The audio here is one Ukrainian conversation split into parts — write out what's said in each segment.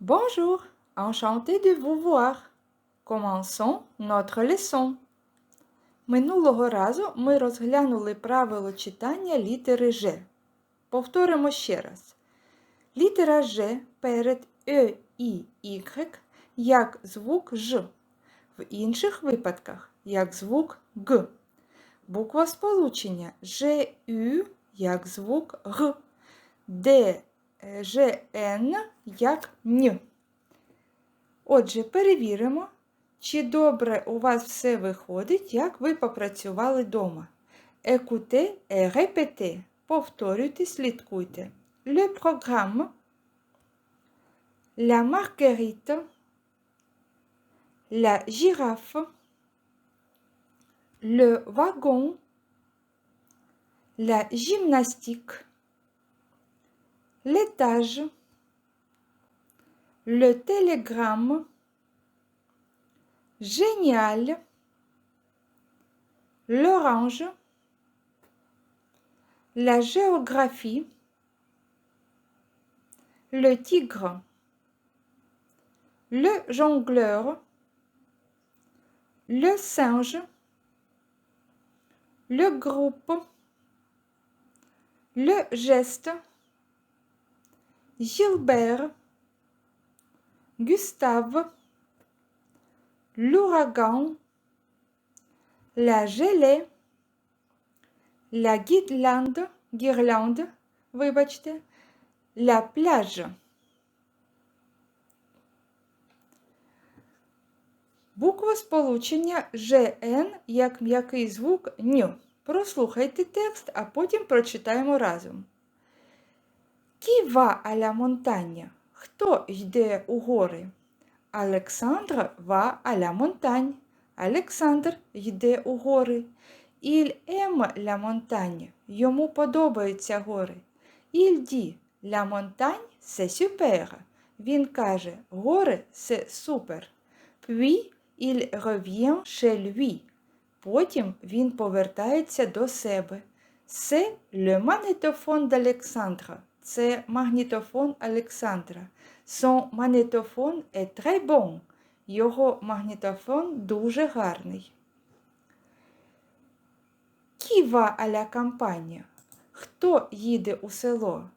Bonjour, enchanté de vous voir. Commençons notre leçon. Минулого разу ми розглянули правило читання літери Ж. Повторимо ще раз. Літера Ж перед Е, І, Y як звук Ж. В інших випадках як звук Г. Буква сполучення Ж, Ю як звук Г. Д, е, Ж, як Н. Отже, перевіримо, чи добре у вас все виходить, як ви попрацювали вдома. Écoutez et répétez. Повторюйте, слідкуйте. Le programme, la marguerite, la girafe, le wagon, la gymnastique, l'étage, le télégramme, génial, l'orange, la géographie, le tigre, le jongleur, le singe, le groupe, le geste, Gilbert, Gustave, l'ouragan, la gelée, la guirlande, guirlande, вибачте, la plage. Буква сполучення ЖН як м'який звук НЮ. Прослухайте текст, а потім прочитаємо разом. À la montagne? Хто йде у гори? Александр va à la montagne. Олександр йде у гори. Il aime la montagne. Йому подобаються гори. Il dit la montagne c'est super. Він каже, гори це супер. Puis il revient chez lui. Потім він повертається до себе. C'est le magnétophone d'Alexandre. Це магнітофон Олександра. Son magnétophone est très bon. Його магнітофон дуже гарний. À la campagne? Хто їде у село?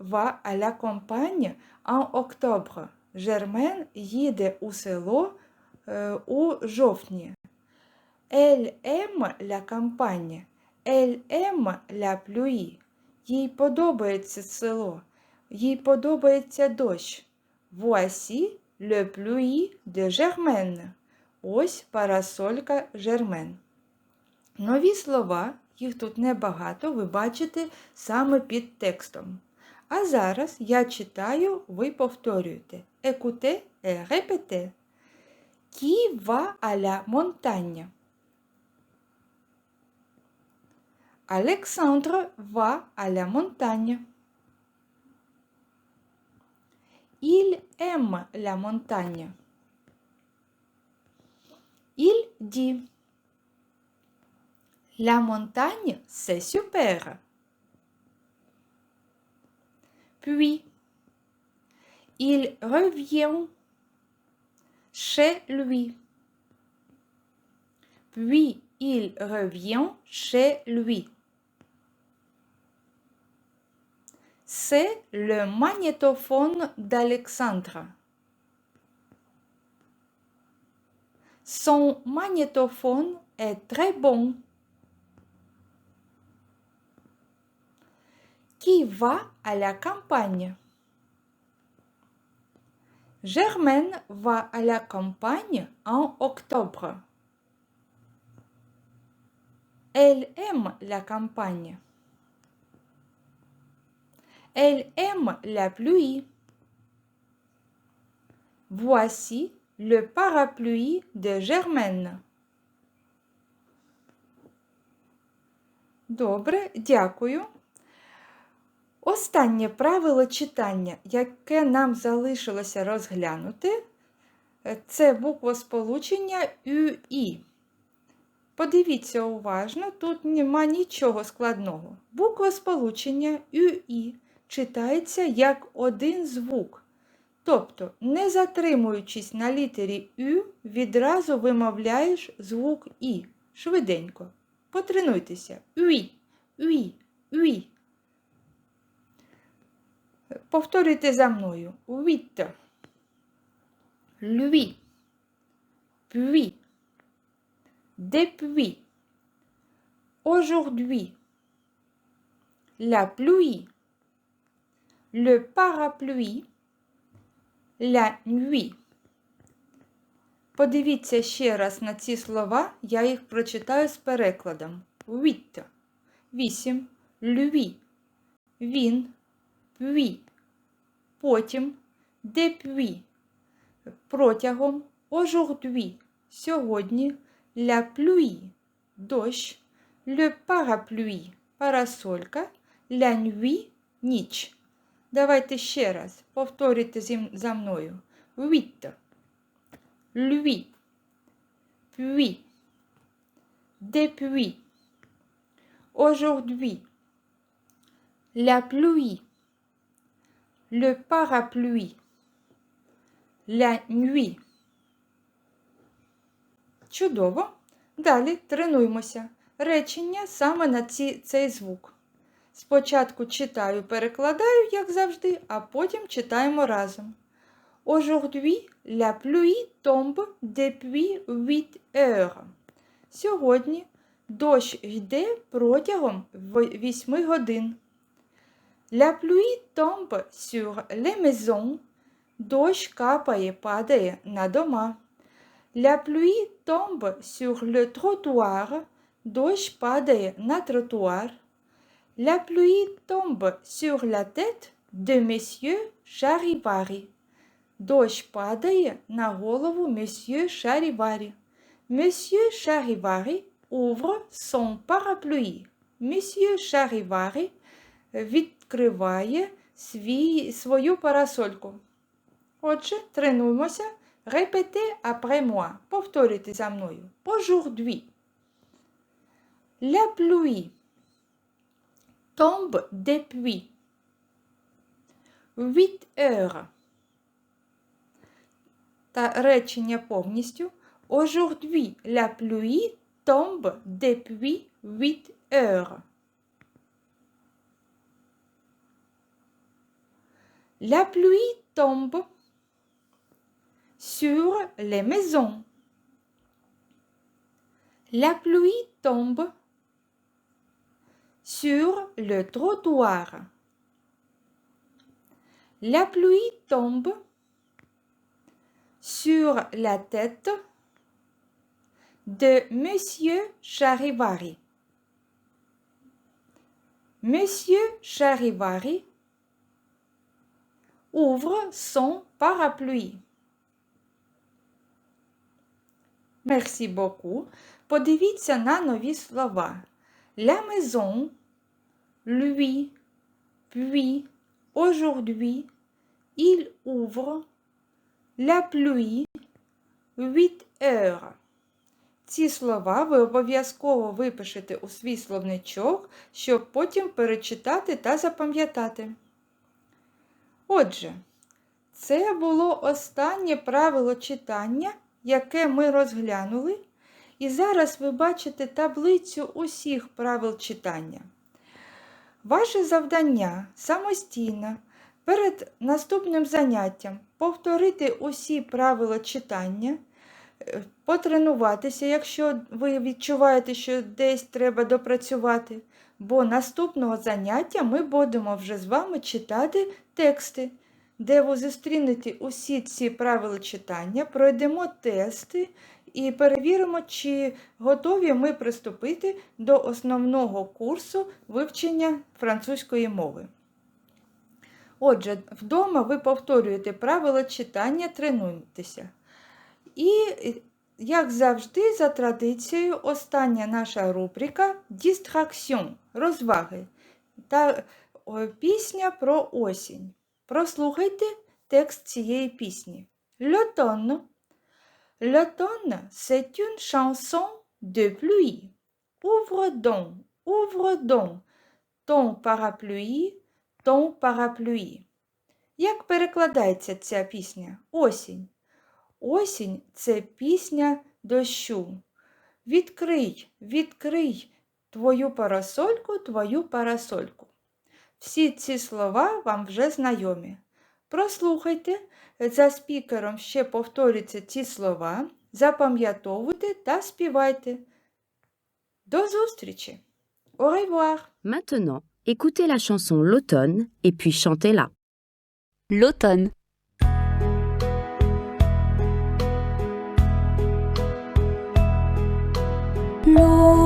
Va à la campagne en octobre. Жермен їде у село е, у жовтні. Elle aime la campagne. Elle aime la pluie. Їй подобається село. Їй подобається дощ. Voici le pluie de Germaine. Ось парасолька Жермен. Нові слова, їх тут небагато, ви бачите саме під текстом. А зараз я читаю, ви повторюєте. Écoutez et répétez. Qui va à Alexandre va à la montagne. Il aime la montagne. Il dit La montagne, c'est super. Puis, il revient chez lui. Puis, il revient chez lui. C'est le magnétophone d'Alexandre. Son magnétophone est très bon. Qui va à la campagne? Germaine va à la campagne en octobre. Elle aime la campagne. Elle aime la pluie. Voici le parapluie de Germaine. Добре, дякую. Останнє правило читання, яке нам залишилося розглянути, це буквосполучення ЮІ. Подивіться уважно, тут нема нічого складного. Буква сполучення ЮІ читається як один звук. Тобто, не затримуючись на літері Ю, відразу вимовляєш звук І швиденько. Потренуйтеся. Уі, уі, уі. Повторюйте за мною. Huit. Lui. Puis. Depuis. Aujourd'hui. La pluie. Le parapluie. La nuit. Подивіться ще раз на ці слова, я їх прочитаю з перекладом. Huit. Вісім. Lui. Він. Puis. Потім. Depuis. Протягом. Aujourd'hui. Сьогодні. La pluie. Дощ. Le parapluie. Парасолька. La nuit. Ніч. Давайте ще раз. Повторюйте за мною. Huit. Lui. Puis. Depuis. Aujourd'hui. La pluie. Le parapluie. La nuit. Чудово. Далі тренуємося. Речення саме на ці, цей звук. Спочатку читаю, перекладаю, як завжди, а потім читаємо разом. Aujourd'hui, la pluie tombe depuis 8 heures. Сьогодні дощ йде протягом 8 годин. La pluie tombe sur les maisons. Дощ капає, падає на дома. La pluie tombe sur le trottoir. Дощ падає на тротуар. La pluie tombe sur la tête de monsieur Charivari. Дощ падає на голову месьє Шаріварі. Месьє Шаріварі ouvre son parapluie. Месьє Шаріварі відкриває свій, свою парасольку. Отже, тренуємося. Répétez après moi. Повторюйте за мною. Aujourd'hui. La pluie tombe depuis 8 heures. Та речення повністю. Aujourd'hui, la pluie tombe depuis 8 heures. La pluie tombe sur les maisons. La pluie tombe sur le trottoir. La pluie tombe sur la tête de Monsieur Charivari. Monsieur Charivari ouvre son parapluie. Merci beaucoup. Подивіться на нові слова. La maison, lui, puis, aujourd'hui, il ouvre, la pluie, 8 heures. Ці слова ви обов'язково випишете у свій словничок, щоб потім перечитати та запам'ятати. Отже, це було останнє правило читання, яке ми розглянули, і зараз ви бачите таблицю усіх правил читання. Ваше завдання самостійно перед наступним заняттям повторити усі правила читання, е, потренуватися, якщо ви відчуваєте, що десь треба допрацювати, бо наступного заняття ми будемо вже з вами читати тексти, де ви зустрінете усі ці правила читання, пройдемо тести і перевіримо, чи готові ми приступити до основного курсу вивчення французької мови. Отже, вдома ви повторюєте правила читання, тренуєтеся. І, як завжди, за традицією, остання наша рубрика Дістраксіон розваги та пісня про осінь. Прослухайте текст цієї пісні. L'automne. L'automne, c'est une chanson de pluie. Ouvre donc, ouvre donc ton parapluie, ton parapluie. Як перекладається ця пісня? Осінь. Осінь це пісня дощу. Відкрий, відкрий твою парасольку, твою парасольку. Всі ці слова вам вже знайомі. Прослухайте, за спікером ще повторюйте ці слова, запам'ятовуйте та співайте. До зустрічі! Au revoir! Maintenant, écoutez la chanson L'automne et puis chantez-la. L'automne. L'automne